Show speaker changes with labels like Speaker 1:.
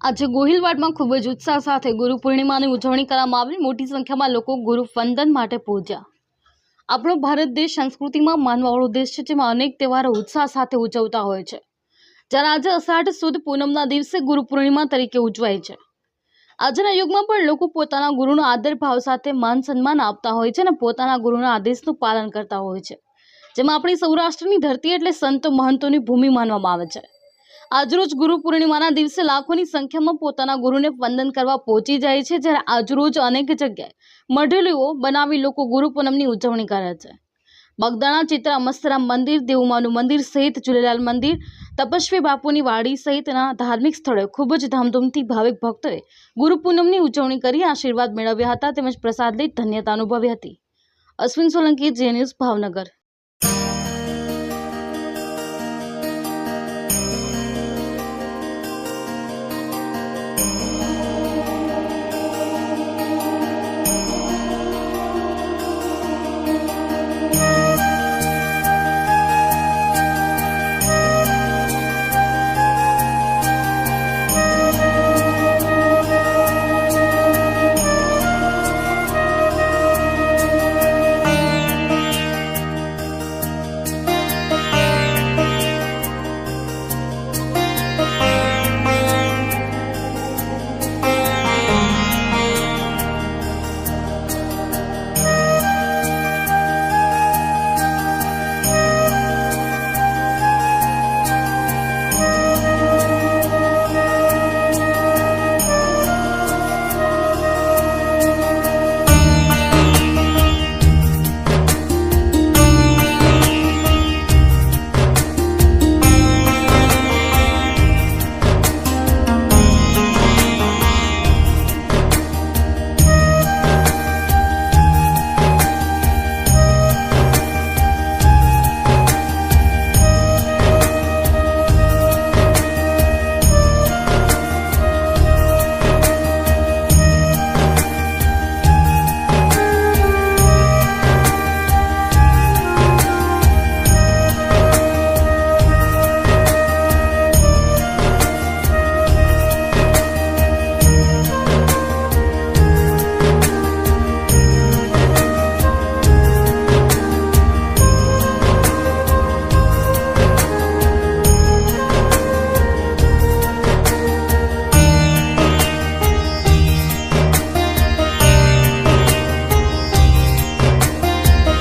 Speaker 1: આજે ગોહિલવાડમાં ખૂબ જ ઉત્સાહ સાથે ગુરુ પૂર્ણિમાની ઉજવણી કરવામાં આવી મોટી સંખ્યામાં લોકો ગુરુ વંદન માટે પહોંચ્યા. આપણો ભારત દેશ સંસ્કૃતિમાં માનવાવાળો દેશ છે, જેમાં અનેક તહેવારો ઉત્સાહ સાથે ઉજવતા હોય છે. જ્યારે આજે અષાઢ સુદ પૂનમના દિવસે ગુરુ પૂર્ણિમા તરીકે ઉજવાય છે. આજના યુગમાં પણ લોકો પોતાના ગુરુનો આદર ભાવ સાથે માન સન્માન આપતા હોય છે અને પોતાના ગુરુના આદેશનું પાલન કરતા હોય છે. જેમાં આપણી સૌરાષ્ટ્રની ધરતી એટલે સંતો મહંતોની ભૂમિ માનવામાં આવે છે. આજરોજ ગુરુ પૂર્ણિમાના દિવસે લાખોની સંખ્યામાં પોતાના ગુરુને વંદન કરવા પહોંચી જાય છે, જ્યારે આજરોજ અનેક જગ્યાએ મઢલીઓ બનાવી લોકો ગુરુ પૂનમની ઉજવણી કરે છે. બગદાણા, ચિત્રા, મસ્તરામ મંદિર, દેવુમાનું મંદિર સહિત ઝૂલેલાલ મંદિર, તપસ્વી બાપુની વાડી સહિતના ધાર્મિક સ્થળોએ ખૂબ જ ધામધૂમથી ભાવિક ભક્તોએ ગુરુ પૂનમની ઉજવણી કરી આશીર્વાદ મેળવ્યા હતા, તેમજ પ્રસાદ લઈ ધન્યતા અનુભવી હતી. અશ્વિન સોલંકી, જે ન્યૂઝ ભાવનગર.